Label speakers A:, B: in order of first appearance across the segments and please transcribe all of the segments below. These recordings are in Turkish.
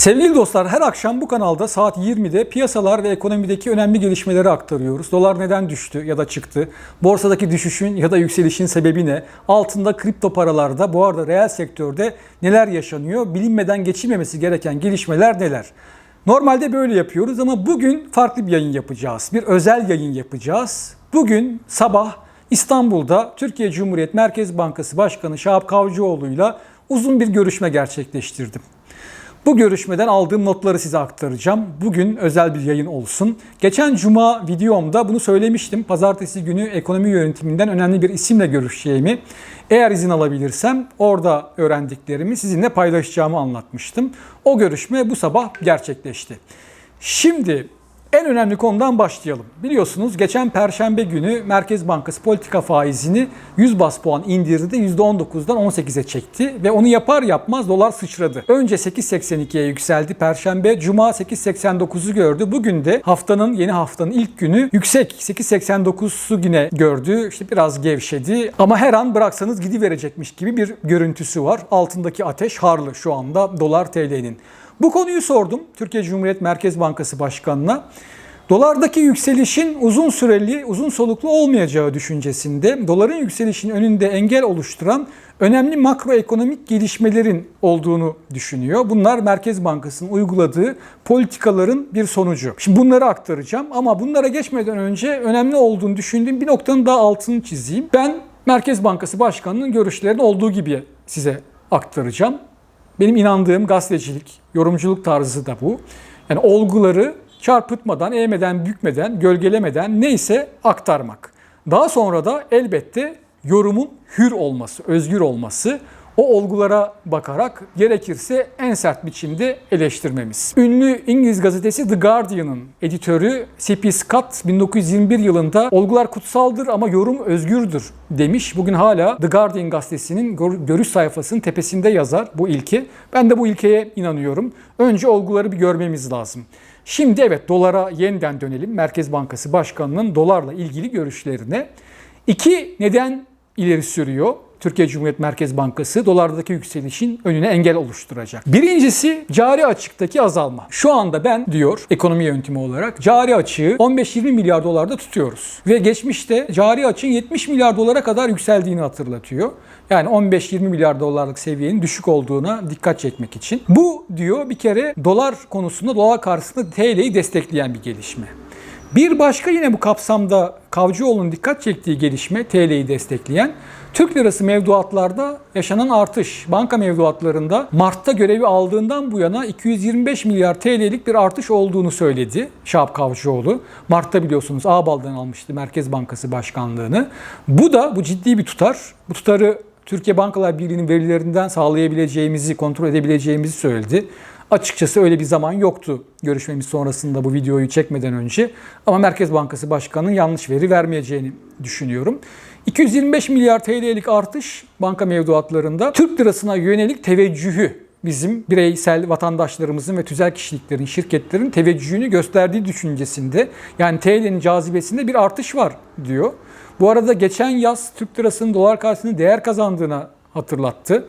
A: Sevgili dostlar her akşam bu kanalda saat 20'de piyasalar ve ekonomideki önemli gelişmeleri aktarıyoruz. Dolar neden düştü ya da çıktı? Borsadaki düşüşün ya da yükselişin sebebi ne? Altında kripto paralarda bu arada reel sektörde neler yaşanıyor? Bilinmeden geçilmemesi gereken gelişmeler neler? Normalde böyle yapıyoruz ama bugün farklı bir yayın yapacağız. Bir özel yayın yapacağız. Bugün sabah İstanbul'da Türkiye Cumhuriyet Merkez Bankası Başkanı Şahap Kavcıoğlu'yla uzun bir görüşme gerçekleştirdim. Bu görüşmeden aldığım notları size aktaracağım. Bugün özel bir yayın olsun. Geçen cuma videomda bunu söylemiştim. Pazartesi günü ekonomi yönetiminden önemli bir isimle görüşeceğimi, eğer izin alabilirsem orada öğrendiklerimi sizinle paylaşacağımı anlatmıştım. O görüşme bu sabah gerçekleşti. Şimdi en önemli konudan başlayalım. Biliyorsunuz geçen perşembe günü Merkez Bankası politika faizini 100 bas puan indirdi. %19'dan 18'e çekti ve onu yapar yapmaz dolar sıçradı. Önce 8.82'ye yükseldi perşembe. Cuma 8.89'u gördü. Bugün de haftanın yeni haftanın ilk günü yüksek 8.89'u yine gördü. İşte biraz gevşedi ama her an bıraksanız gidiverecekmiş gibi bir görüntüsü var. Altındaki ateş harlı şu anda dolar TL'nin. Bu konuyu sordum Türkiye Cumhuriyet Merkez Bankası Başkanı'na. Dolardaki yükselişin uzun süreli, uzun soluklu olmayacağı düşüncesinde doların yükselişinin önünde engel oluşturan önemli makroekonomik gelişmelerin olduğunu düşünüyor. Bunlar Merkez Bankası'nın uyguladığı politikaların bir sonucu. Şimdi bunları aktaracağım ama bunlara geçmeden önce önemli olduğunu düşündüğüm bir noktanın daha altını çizeyim. Ben Merkez Bankası Başkanı'nın görüşlerini olduğu gibi size aktaracağım. Benim inandığım gazetecilik, yorumculuk tarzı da bu. Yani olguları çarpıtmadan, eğmeden, bükmeden, gölgelemeden neyse aktarmak. Daha sonra da elbette yorumun hür olması, özgür olması, o olgulara bakarak gerekirse en sert biçimde eleştirmemiz. Ünlü İngiliz gazetesi The Guardian'ın editörü C.P. Scott 1921 yılında olgular kutsaldır ama yorum özgürdür demiş. Bugün hala The Guardian gazetesinin görüş sayfasının tepesinde yazar bu ilke. Ben de bu ilkeye inanıyorum. Önce olguları bir görmemiz lazım. Şimdi evet dolara yeniden dönelim. Merkez Bankası Başkanı'nın dolarla ilgili görüşlerine. İki neden ileri sürüyor. Türkiye Cumhuriyet Merkez Bankası dolardaki yükselişin önüne engel oluşturacak. Birincisi cari açıktaki azalma. Şu anda ben diyor ekonomi yönetimi olarak cari açığı 15-20 milyar dolarda tutuyoruz. Ve geçmişte cari açığın 70 milyar dolara kadar yükseldiğini hatırlatıyor. Yani 15-20 milyar dolarlık seviyenin düşük olduğuna dikkat çekmek için. Bu diyor bir kere dolar konusunda dolar karşısında TL'yi destekleyen bir gelişme. Bir başka yine bu kapsamda Kavcıoğlu'nun dikkat çektiği gelişme TL'yi destekleyen Türk lirası mevduatlarda yaşanan artış. Banka mevduatlarında Mart'ta görevi aldığından bu yana 225 milyar TL'lik bir artış olduğunu söyledi Şahap Kavcıoğlu. Mart'ta biliyorsunuz Ağbal'dan almıştı Merkez Bankası Başkanlığını. Bu da bu ciddi bir tutar. Bu tutarı Türkiye Bankalar Birliği'nin verilerinden sağlayabileceğimizi, kontrol edebileceğimizi söyledi. Açıkçası öyle bir zaman yoktu görüşmemiz sonrasında bu videoyu çekmeden önce. Ama Merkez Bankası Başkanı'nın yanlış veri vermeyeceğini düşünüyorum. 225 milyar TL'lik artış banka mevduatlarında Türk lirasına yönelik teveccühü bizim bireysel vatandaşlarımızın ve tüzel kişiliklerin, şirketlerin teveccühünü gösterdiği düşüncesinde yani TL'nin cazibesinde bir artış var diyor. Bu arada geçen yaz Türk lirasının dolar karşısında değer kazandığına hatırlattı.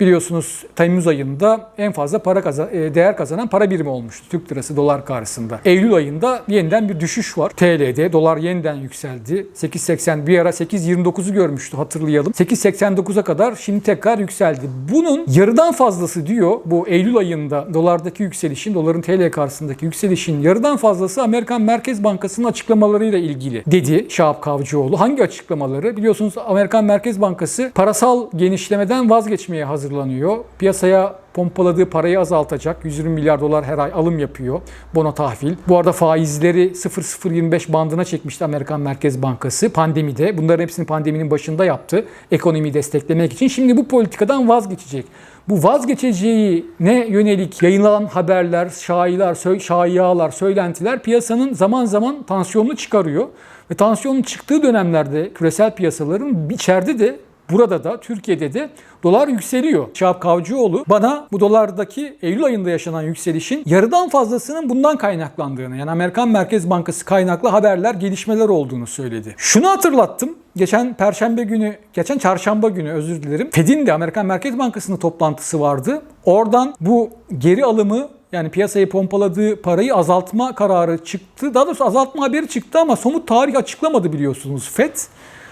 A: Biliyorsunuz Temmuz ayında en fazla para kazan, değer kazanan para birimi olmuştu Türk lirası dolar karşısında. Eylül ayında yeniden bir düşüş var. TL'de dolar yeniden yükseldi. 8.80 bir ara 8.29'u görmüştü hatırlayalım. 8.89'a kadar şimdi tekrar yükseldi. Bunun yarıdan fazlası diyor bu Eylül ayında dolardaki yükselişin, doların TL karşısındaki yükselişin yarıdan fazlası Amerikan Merkez Bankası'nın açıklamalarıyla ilgili dedi Şahap Kavcıoğlu. Hangi açıklamaları? Biliyorsunuz Amerikan Merkez Bankası parasal genişlemeden vazgeçmeye hazır hazırlanıyor. Piyasaya pompaladığı parayı azaltacak. 120 milyar dolar her ay alım yapıyor. Bono tahvil. Bu arada faizleri 0.025 bandına çekmişti Amerikan Merkez Bankası pandemide. Bunların hepsini pandeminin başında yaptı. Ekonomiyi desteklemek için. Şimdi bu politikadan vazgeçecek. Bu vazgeçeceğine yönelik yayınlanan haberler, şailer, şaiyalar, söylentiler piyasanın zaman zaman tansiyonunu çıkarıyor. Ve tansiyonun çıktığı dönemlerde küresel piyasaların içeride de Burada da Türkiye'de de dolar yükseliyor. Şahap Kavcıoğlu bana bu dolardaki Eylül ayında yaşanan yükselişin yarıdan fazlasının bundan kaynaklandığını yani Amerikan Merkez Bankası kaynaklı haberler, gelişmeler olduğunu söyledi. Şunu hatırlattım. Geçen perşembe günü, geçen çarşamba günü özür dilerim. Fed'in de Amerikan Merkez Bankası'nın toplantısı vardı. Oradan bu geri alımı yani piyasayı pompaladığı parayı azaltma kararı çıktı. Daha doğrusu azaltma haberi çıktı ama somut tarih açıklamadı biliyorsunuz FED.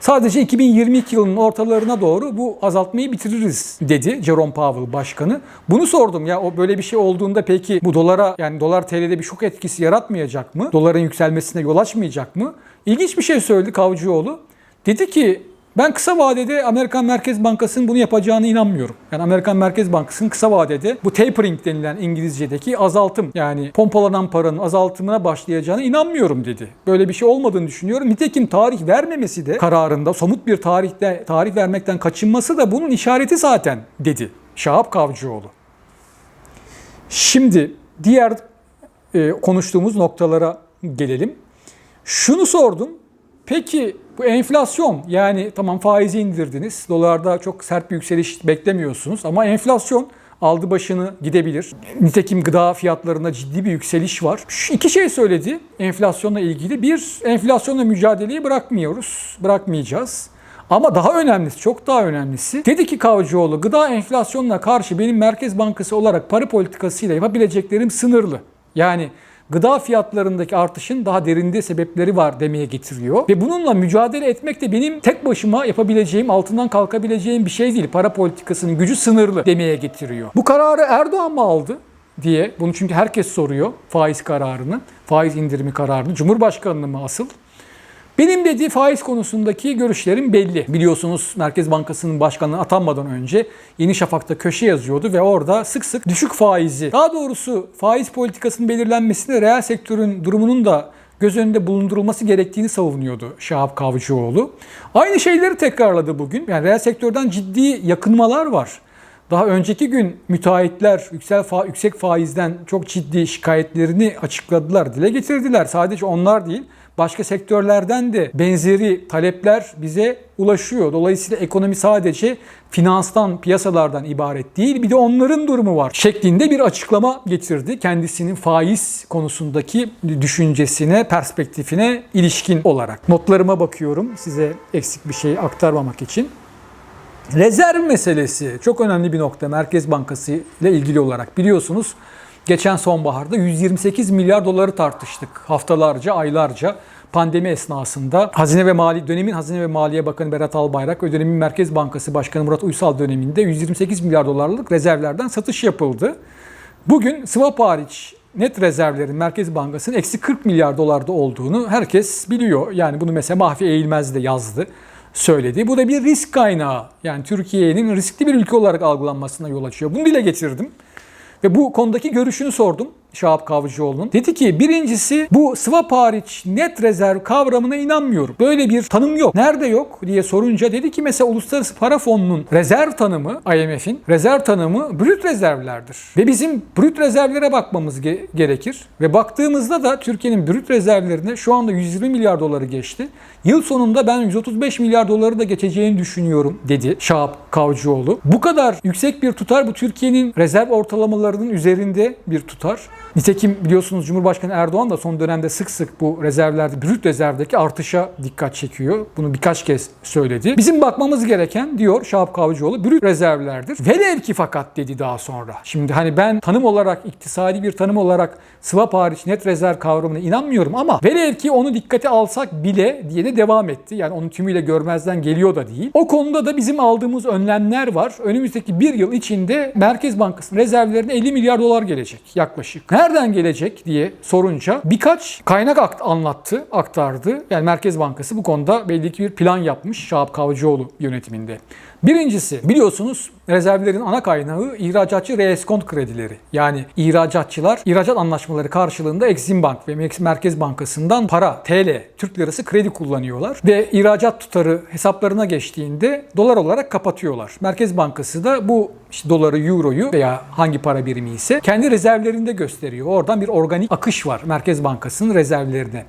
A: Sadece 2022 yılının ortalarına doğru bu azaltmayı bitiririz dedi Jerome Powell başkanı. Bunu sordum ya o böyle bir şey olduğunda peki bu dolara yani dolar TL'de bir şok etkisi yaratmayacak mı? Doların yükselmesine yol açmayacak mı? İlginç bir şey söyledi Kavcıoğlu. Dedi ki ben kısa vadede Amerikan Merkez Bankası'nın bunu yapacağına inanmıyorum. Yani Amerikan Merkez Bankası'nın kısa vadede bu tapering denilen İngilizce'deki azaltım yani pompalanan paranın azaltımına başlayacağına inanmıyorum dedi. Böyle bir şey olmadığını düşünüyorum. Nitekim tarih vermemesi de kararında somut bir tarihte tarih vermekten kaçınması da bunun işareti zaten dedi Şahap Kavcıoğlu. Şimdi diğer e, konuştuğumuz noktalara gelelim. Şunu sordum. Peki bu enflasyon yani tamam faizi indirdiniz. Dolarda çok sert bir yükseliş beklemiyorsunuz ama enflasyon aldı başını gidebilir. Nitekim gıda fiyatlarında ciddi bir yükseliş var. Şu iki şey söyledi enflasyonla ilgili. Bir, enflasyonla mücadeleyi bırakmıyoruz, bırakmayacağız. Ama daha önemlisi, çok daha önemlisi dedi ki Kavcıoğlu gıda enflasyonuna karşı benim Merkez Bankası olarak para politikasıyla yapabileceklerim sınırlı. Yani gıda fiyatlarındaki artışın daha derinde sebepleri var demeye getiriyor. Ve bununla mücadele etmek de benim tek başıma yapabileceğim, altından kalkabileceğim bir şey değil. Para politikasının gücü sınırlı demeye getiriyor. Bu kararı Erdoğan mı aldı? diye. Bunu çünkü herkes soruyor faiz kararını, faiz indirimi kararını. Cumhurbaşkanlığı mı asıl? Benim dediği faiz konusundaki görüşlerim belli. Biliyorsunuz Merkez Bankası'nın başkanlığı atanmadan önce Yeni Şafak'ta köşe yazıyordu ve orada sık sık düşük faizi, daha doğrusu faiz politikasının belirlenmesinde reel sektörün durumunun da göz önünde bulundurulması gerektiğini savunuyordu Şahap Kavcıoğlu. Aynı şeyleri tekrarladı bugün. Yani reel sektörden ciddi yakınmalar var. Daha önceki gün müteahhitler yüksel fa- yüksek faizden çok ciddi şikayetlerini açıkladılar, dile getirdiler. Sadece onlar değil, başka sektörlerden de benzeri talepler bize ulaşıyor. Dolayısıyla ekonomi sadece finanstan, piyasalardan ibaret değil. Bir de onların durumu var şeklinde bir açıklama getirdi. Kendisinin faiz konusundaki düşüncesine, perspektifine ilişkin olarak. Notlarıma bakıyorum size eksik bir şey aktarmamak için. Rezerv meselesi çok önemli bir nokta Merkez Bankası ile ilgili olarak. Biliyorsunuz geçen sonbaharda 128 milyar doları tartıştık haftalarca, aylarca pandemi esnasında Hazine ve Mali dönemin Hazine ve Maliye Bakanı Berat Albayrak ve dönemin Merkez Bankası Başkanı Murat Uysal döneminde 128 milyar dolarlık rezervlerden satış yapıldı. Bugün swap hariç net rezervlerin Merkez Bankası'nın eksi 40 milyar dolarda olduğunu herkes biliyor. Yani bunu mesela Mahfi Eğilmez de yazdı söyledi. Bu da bir risk kaynağı. Yani Türkiye'nin riskli bir ülke olarak algılanmasına yol açıyor. Bunu dile getirdim. Ve bu konudaki görüşünü sordum Şahap Kavcıoğlu'nun. Dedi ki birincisi bu swap hariç net rezerv kavramına inanmıyorum. Böyle bir tanım yok. Nerede yok diye sorunca dedi ki mesela Uluslararası Para Fonu'nun rezerv tanımı IMF'in rezerv tanımı brüt rezervlerdir. Ve bizim brüt rezervlere bakmamız ge- gerekir. Ve baktığımızda da Türkiye'nin brüt rezervlerine şu anda 120 milyar doları geçti. Yıl sonunda ben 135 milyar doları da geçeceğini düşünüyorum dedi Şahap Kavcıoğlu. Bu kadar yüksek bir tutar bu Türkiye'nin rezerv ortalamalarının üzerinde bir tutar. Nitekim biliyorsunuz Cumhurbaşkanı Erdoğan da son dönemde sık sık bu rezervlerde, brüt rezervdeki artışa dikkat çekiyor. Bunu birkaç kez söyledi. Bizim bakmamız gereken diyor Şahap Kavcıoğlu brüt rezervlerdir. Velev ki fakat dedi daha sonra. Şimdi hani ben tanım olarak, iktisadi bir tanım olarak swap hariç net rezerv kavramına inanmıyorum ama velev ki onu dikkate alsak bile diye de devam etti. Yani onun tümüyle görmezden geliyor da değil. O konuda da bizim aldığımız önlemler var. Önümüzdeki bir yıl içinde Merkez Bankası'nın rezervlerine 50 milyar dolar gelecek yaklaşık. Nereden gelecek diye sorunca birkaç kaynak akt anlattı, aktardı. Yani Merkez Bankası bu konuda belli ki bir plan yapmış Şahap Kavcıoğlu yönetiminde. Birincisi biliyorsunuz rezervlerin ana kaynağı ihracatçı reeskont kredileri. Yani ihracatçılar ihracat anlaşmaları karşılığında Exim Bank ve Merkez Bankası'ndan para, TL, Türk lirası kredi kullanıyorlar. Ve ihracat tutarı hesaplarına geçtiğinde dolar olarak kapatıyorlar. Merkez Bankası da bu işte doları, euroyu veya hangi para birimi ise kendi rezervlerinde gösteriyor. Oradan bir organik akış var Merkez Bankası'nın rezervlerine.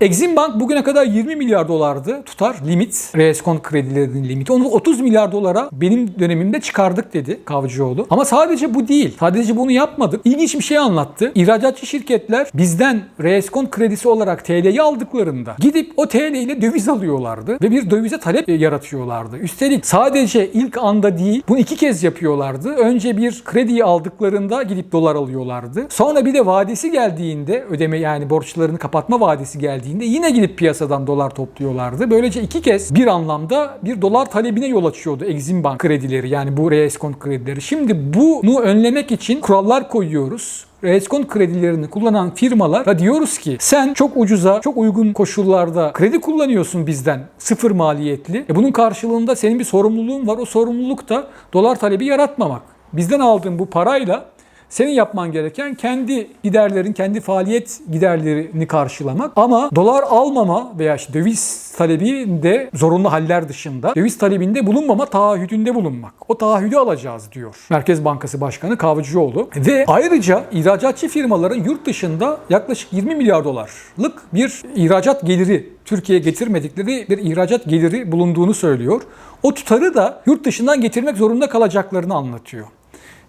A: Exim Bank bugüne kadar 20 milyar dolardı tutar limit. Reskont kredilerinin limiti. Onu 30 milyar dolara benim dönemimde çıkardık dedi Kavcıoğlu. Ama sadece bu değil. Sadece bunu yapmadık. İlginç bir şey anlattı. İhracatçı şirketler bizden reskont kredisi olarak TL'yi aldıklarında gidip o TL ile döviz alıyorlardı ve bir dövize talep yaratıyorlardı. Üstelik sadece ilk anda değil bunu iki kez yapıyorlardı. Önce bir krediyi aldıklarında gidip dolar alıyorlardı. Sonra bir de vadesi geldiğinde ödeme yani borçlarını kapatma vadesi geldiğinde yine gidip piyasadan dolar topluyorlardı. Böylece iki kez bir anlamda bir dolar talebine yol açıyordu Exim Bank kredileri yani bu reeskont kredileri. Şimdi bunu önlemek için kurallar koyuyoruz. Reskont kredilerini kullanan firmalara diyoruz ki sen çok ucuza, çok uygun koşullarda kredi kullanıyorsun bizden sıfır maliyetli. E bunun karşılığında senin bir sorumluluğun var. O sorumluluk da dolar talebi yaratmamak. Bizden aldığın bu parayla senin yapman gereken kendi giderlerin, kendi faaliyet giderlerini karşılamak. Ama dolar almama veya işte döviz talebinde zorunlu haller dışında döviz talebinde bulunmama taahhüdünde bulunmak. O taahhüdü alacağız diyor Merkez Bankası Başkanı Kavcıoğlu. Ve ayrıca ihracatçı firmaların yurt dışında yaklaşık 20 milyar dolarlık bir ihracat geliri Türkiye'ye getirmedikleri bir ihracat geliri bulunduğunu söylüyor. O tutarı da yurt dışından getirmek zorunda kalacaklarını anlatıyor.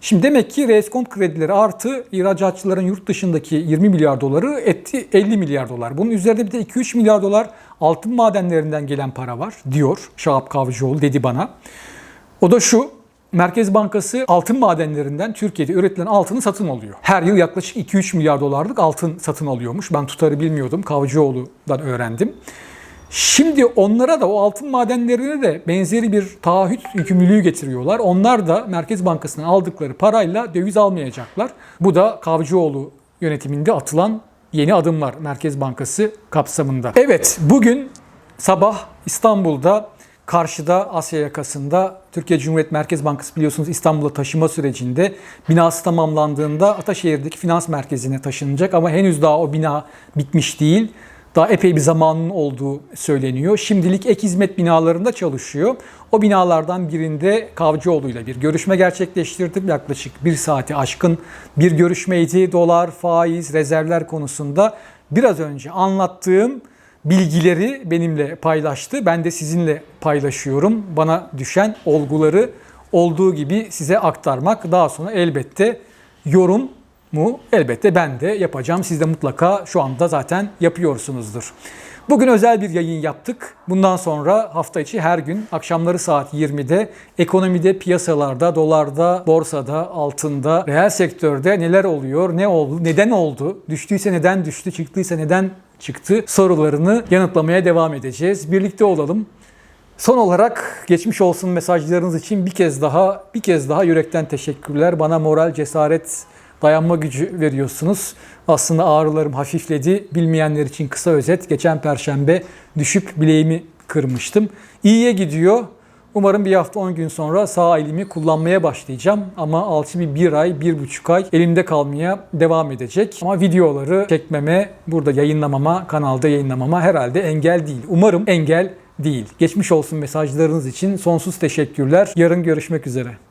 A: Şimdi demek ki reskont kredileri artı ihracatçıların yurt dışındaki 20 milyar doları etti 50 milyar dolar. Bunun üzerinde bir de 2-3 milyar dolar altın madenlerinden gelen para var diyor Şahap Kavcıoğlu dedi bana. O da şu Merkez Bankası altın madenlerinden Türkiye'de üretilen altını satın alıyor. Her yıl yaklaşık 2-3 milyar dolarlık altın satın alıyormuş. Ben tutarı bilmiyordum. Kavcıoğlu'dan öğrendim. Şimdi onlara da o altın madenlerine de benzeri bir taahhüt yükümlülüğü getiriyorlar. Onlar da Merkez Bankası'ndan aldıkları parayla döviz almayacaklar. Bu da Kavcıoğlu yönetiminde atılan yeni adımlar Merkez Bankası kapsamında. Evet bugün sabah İstanbul'da karşıda Asya yakasında Türkiye Cumhuriyet Merkez Bankası biliyorsunuz İstanbul'a taşıma sürecinde binası tamamlandığında Ataşehir'deki finans merkezine taşınacak ama henüz daha o bina bitmiş değil. Daha epey bir zamanın olduğu söyleniyor. Şimdilik ek hizmet binalarında çalışıyor. O binalardan birinde Kavcıoğlu ile bir görüşme gerçekleştirdim. Yaklaşık bir saati aşkın bir görüşmeydi. Dolar, faiz, rezervler konusunda biraz önce anlattığım bilgileri benimle paylaştı. Ben de sizinle paylaşıyorum. Bana düşen olguları olduğu gibi size aktarmak. Daha sonra elbette yorum mu elbette ben de yapacağım. Siz de mutlaka şu anda zaten yapıyorsunuzdur. Bugün özel bir yayın yaptık. Bundan sonra hafta içi her gün akşamları saat 20'de ekonomide, piyasalarda, dolarda, borsada, altında, reel sektörde neler oluyor, ne oldu, neden oldu, düştüyse neden düştü, çıktıysa neden çıktı sorularını yanıtlamaya devam edeceğiz. Birlikte olalım. Son olarak geçmiş olsun mesajlarınız için bir kez daha bir kez daha yürekten teşekkürler. Bana moral, cesaret, dayanma gücü veriyorsunuz. Aslında ağrılarım hafifledi. Bilmeyenler için kısa özet. Geçen perşembe düşüp bileğimi kırmıştım. İyiye gidiyor. Umarım bir hafta 10 gün sonra sağ elimi kullanmaya başlayacağım. Ama alçı bir, ay, bir buçuk ay elimde kalmaya devam edecek. Ama videoları çekmeme, burada yayınlamama, kanalda yayınlamama herhalde engel değil. Umarım engel değil. Geçmiş olsun mesajlarınız için sonsuz teşekkürler. Yarın görüşmek üzere.